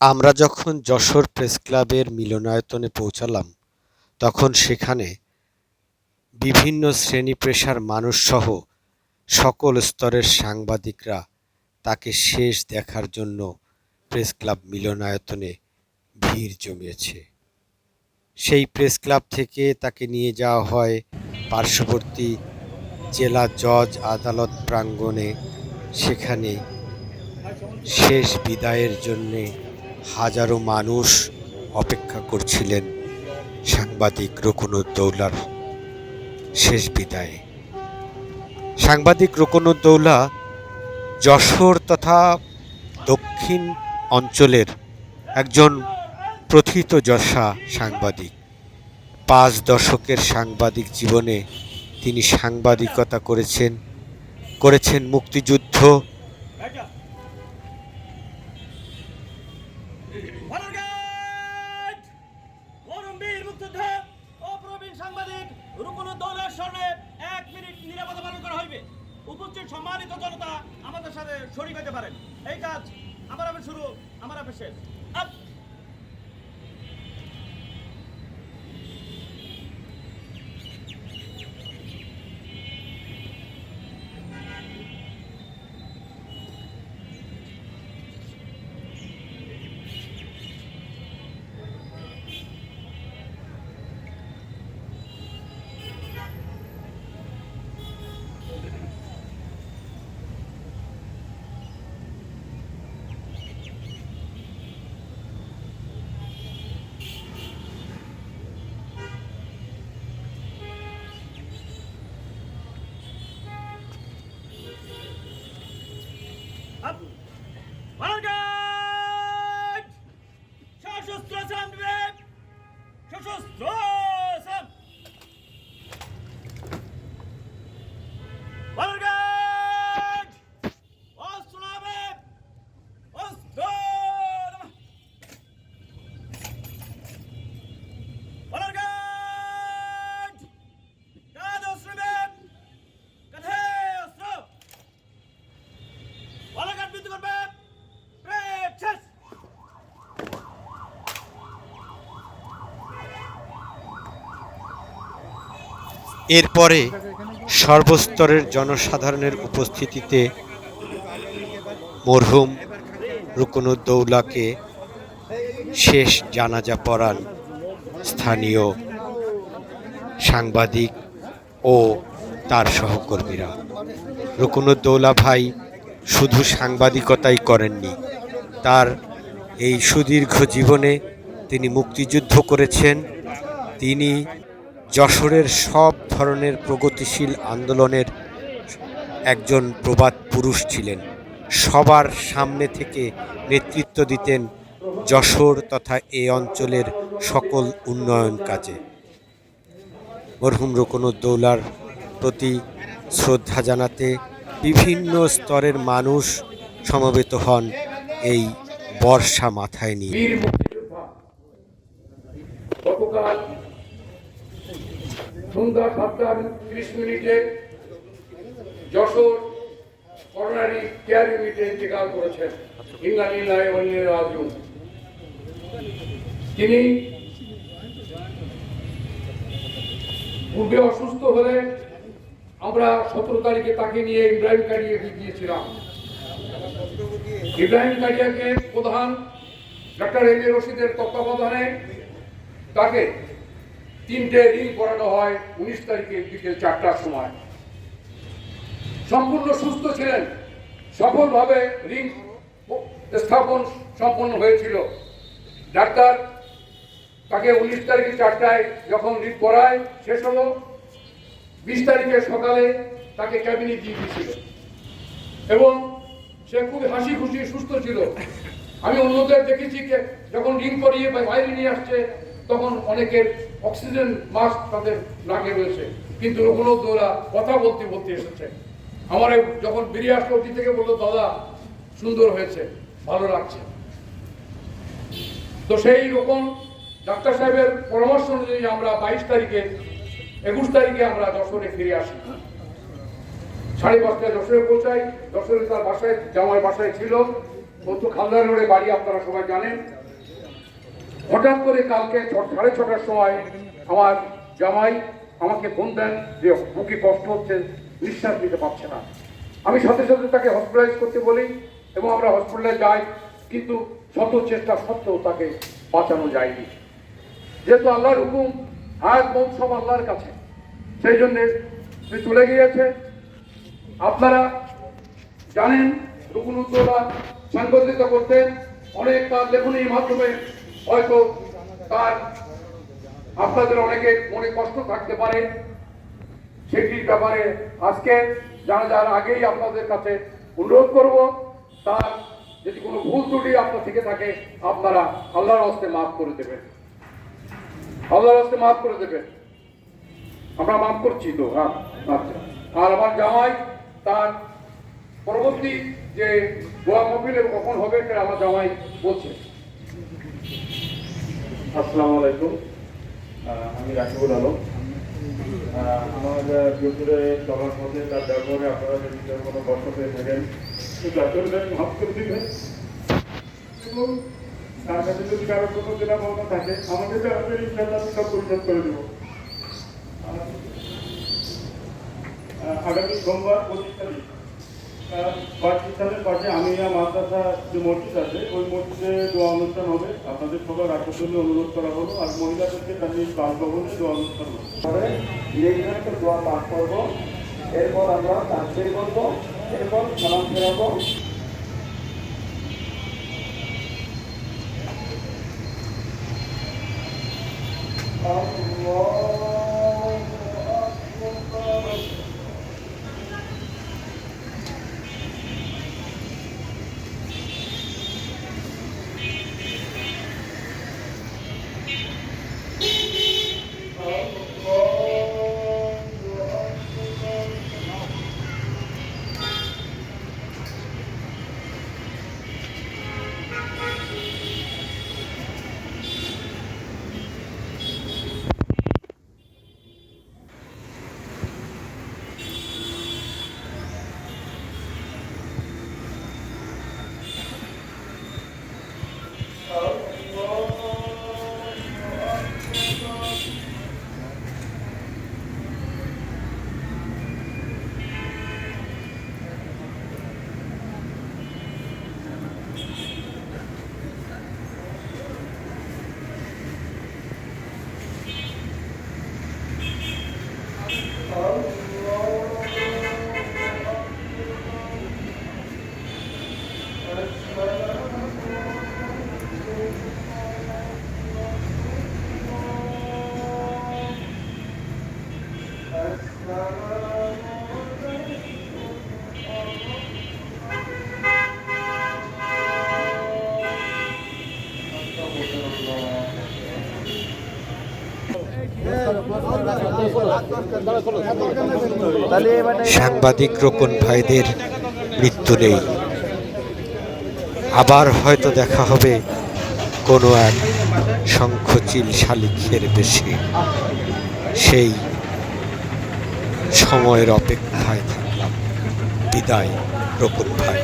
আমরা যখন যশোর প্রেসক্লাবের মিলনায়তনে পৌঁছালাম, তখন সেখানে বিভিন্ন শ্রেণী-পেশার মানুষসহ সকল স্তরের সাংবাদিকরা তাকে শেষ দেখার জন্য প্রেসক্লাব মিলনায়তনে ভিড় জমিয়েছে। সেই প্রেসক্লাব থেকে তাকে নিয়ে যাওয়া হয় পার্শ্ববর্তী জেলা জজ আদালত প্রাঙ্গণে। সেখানে শেষ বিদায়ের জন্যে হাজারো মানুষ অপেক্ষা করছিলেন সাংবাদিক রকুনুদ্দৌলার শেষ বিদায়ে। সাংবাদিক রকুনুদ্দৌলা যশোর তথা দক্ষিণ অঞ্চলের একজন প্রথিতযশা সাংবাদিক। পাঁচ দশকের সাংবাদিক জীবনে তিনি সাংবাদিকতা করেছেন করেছেন মুক্তিযুদ্ধ মুক্তিযোদ্ধা অপ্রবীণ প্রবীণ সাংবাদিক রুকুনুদ্দৌলার স্মরণে এক মিনিট নিরাপত্তা পালন করা হইবে। উপস্থিত সম্মানিত জনতা আমাদের সাথে শরীক হতে পারেন। এই কাজ আমার আপে শুরু, আমার আপে শেষ এরপরে সর্বস্তরের জনসাধারণের উপস্থিতিতে মরহুম রুকনুদ্দৌলাকে শেষ জানাজা পড়ান স্থানীয় সাংবাদিক ও তার সহকর্মীরা। রুকনুদ্দৌলা ভাই শুধু সাংবাদিকতাই করেননি, তার এই সুদীর্ঘ জীবনে তিনি মুক্তিযুদ্ধ করেছেন, তিনি যশোরের সব ধরনের প্রগতিশীল আন্দোলনের একজন প্রবাদ পুরুষ ছিলেন। সবার সামনে থেকে নেতৃত্ব দিতেন যশোর তথা এ অঞ্চলের সকল উন্নয়ন কাজে। মরহুম রকনুদ্দৌলার প্রতি শ্রদ্ধা জানাতে বিভিন্ন স্তরের মানুষ সমবেত হন এই বর্ষা মাথায় নিয়ে। সন্ধ্যা সাতটা ত্রিশ মিনিটে যশোর করোনারি কেয়ার ইউনিটে ইন্তেকাল করেছেন ইংলানিল্লাহ রাজু। তিনি পূর্বে অসুস্থ হলে আমরা সতেরো তারিখে তাকে নিয়ে ইব্রাহিম কারিয়াকে গিয়েছিলাম। ইব্রাহিম কারিয়াকে প্রধান ডক্টর এম এ রশিদের তত্ত্বাবধানে তাকে তিনটে রিং করানো হয় উনিশ তারিখে বিকেল চারটার সময়। সম্পূর্ণ সুস্থ ছিলেন। সফলভাবে রিং স্থাপন সম্পন্ন হয়েছিল। ডাক্তার তাকে উনিশ তারিখে চারটায় যখন রিং করায় শেষ হলো বিশ তারিখে সকালে তাকে ক্যাবিনে দিয়ে দিয়েছিল। এবং সে খুব হাসি খুশি, সুস্থ ছিল। আমি অন্যদের দেখেছি যখন রিং করিয়ে বাইরে নিয়ে আসছে তখন অনেকের অক্সিজেন মাস্ক তাদের নাকে রয়েছে কিন্তু দৌড়া কথা বলতে বলতে এসেছে। আমার যখন বেরিয়ে আসলো ওটি থেকে বলল, দাদা, সুন্দর হয়েছে, ভালো লাগছে। তো সেই রকম ডাক্তার সাহেবের পরামর্শ অনুযায়ী আমরা বাইশ তারিখে, একুশ তারিখে আমরা যশোরে ফিরে আসি। সাড়ে পাঁচটায় যশোরে পৌঁছাই। যশোরে তার বাসায় জামাই বাসায় ছিল। অত খালদা রোডে বাড়ি আপনারা সবাই জানেন। হঠাৎ করে কালকে সাড়ে ছটার সময় আমার জামাই আমাকে ফোন দেন যে বুকে কষ্ট হচ্ছে, নিঃশ্বাস নিতে পারছে না। আমি সাথে সাথে তাকে হসপিটালাইজ করতে বলি এবং আমরা হসপিটালে যাই, কিন্তু শত চেষ্টা সত্ত্বেও তাকে বাঁচানো যায়নি। যেহেতু আল্লাহর হুকুম হায়াত মৌত সব আল্লাহর কাছে। সেই জন্যে সে চলে গিয়েছে। আপনারা জানেন রুকুনুদ্দৌলা সাংবাদিকতা করতেন, অনেক তার লেখনীর মাধ্যমে হয়তো তার আপনাদের অনেকে মনে কষ্ট থাকতে পারে। সেটির ব্যাপারে আজকে জানাজার আগেই আপনাদের কাছে অনুরোধ করব, তার যদি কোনো ভুল ত্রুটি আপনার থেকে থাকে, আপনারা আল্লাহর হস্তে মাফ করে দেবেন। আল্লাহর হস্তে মাফ করে দেবেন। আমরা মাফ করছি তো হ্যাঁ আচ্ছা। আর আমার জামাই, তার পরবর্তী যে গোয়া মহফিলে কখন হবে, সেটা আমার জামাই বলছে। আসসালামু আলাইকুম। আমি রাকিবুল আলম। আমার ভিতরে চলার পথে তার ব্যবহারে আপনারা যদি কোনো কষ্ট পেয়ে থাকেন মাফ করে দিবেন। এবং তার কাছে যদি কারও কোনো জেলা ভাবনা থাকে, আমাকে তাড়াতাড়ি ইনশাল্লাহ আমি সব পরিশোধ করে দেবো। আগামী সোমবার পঁচিশ তারিখ। পাকিস্তানের পাশে আমিয়া মাদ্রাসা যে মসজিদ আছে, ওই মসজিদে দোয়া অনুষ্ঠান হবে। আপনাদের সবার অনুরোধ করা হলো, আর মহিলাদেরকে কাজে বাসভবনে দোয়া অনুষ্ঠান হবে। দোয়া পাঠ করব, এরপর আমরা তাকবির করব, এরপর সালাম ফেরাবো। সাংবাদিক রোকন ভাইদের মৃত্যু নেই। আবার হয়তো দেখা হবে কোনো এক শঙ্খচিল শালিখের বেশি। সেই সময়ের অপেক্ষায় থাকলাম। বিদায়, রোকন ভাই।